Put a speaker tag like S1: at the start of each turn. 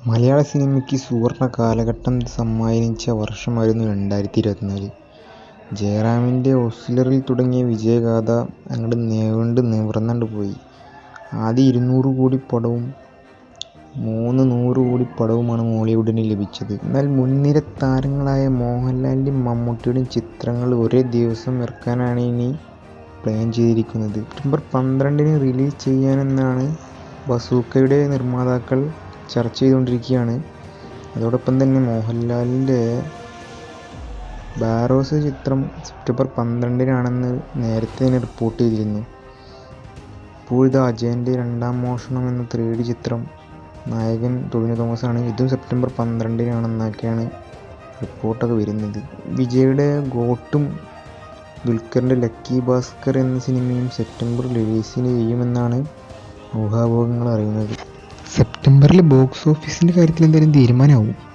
S1: മലയാള സിനിമയ്ക്ക് സുവർണ കാലഘട്ടം സമ്മാനിച്ച വർഷമായിരുന്നു രണ്ടായിരത്തി ഇരുപത്തിനാല് ജയറാമിന്റെ ഓസ്ലറിൽ തുടങ്ങിയ വിജയഗാഥ അങ്ങോട്ട് നീണ്ട് നിവർന്നങ്ങോട്ട് പോയി. ആദ്യം ഇരുന്നൂറ് കോടി പടവും മൂന്ന് നൂറ് കോടി പടവുമാണ് മോളിവുഡിന് ലഭിച്ചത്. എന്നാൽ മുൻനിര താരങ്ങളായ മോഹൻലാലിന്റെയും മമ്മൂട്ടിയുടെയും ചിത്രങ്ങൾ ഒരേ ദിവസം ഇറക്കാനാണ് ഇനി പ്ലാൻ ചെയ്തിരിക്കുന്നത്. സെപ്റ്റംബർ പന്ത്രണ്ടിന് റിലീസ് ചെയ്യാനെന്നാണ് ബസൂക്കയുടെ നിർമ്മാതാക്കൾ ചർച്ച ചെയ്തുകൊണ്ടിരിക്കുകയാണ്. അതോടൊപ്പം തന്നെ മോഹൻലാലിന്റെ ബാറോസ് ചിത്രം സെപ്റ്റംബർ പന്ത്രണ്ടിനാണെന്ന് നേരത്തെ തന്നെ റിപ്പോർട്ട് ചെയ്തിരുന്നു. ഇപ്പോഴിത് അജയന്റെ രണ്ടാം മോഷണം എന്ന ത്രീ ഡി ചിത്രം നായകൻ ടൊവിനോ തോമസ് ആണ് ഇതും സെപ്റ്റംബർ പന്ത്രണ്ടിനാണെന്നൊക്കെയാണ് റിപ്പോർട്ടൊക്കെ വരുന്നത്. വിജയുടെ ഗോട്ടും ദുൽഖറിന്റെ ലക്കി ഭാസ്കർ എന്ന സിനിമയും സെപ്റ്റംബർ റിലീസിന് ചെയ്യുമെന്നാണ് ഊഹാപോഹങ്ങൾ അറിയുന്നത്. സെപ്റ്റംബറിൽ ബോക്സ് ഓഫീസിന്റെ കാര്യത്തിൽ എന്തായാലും തീരുമാനമാവും.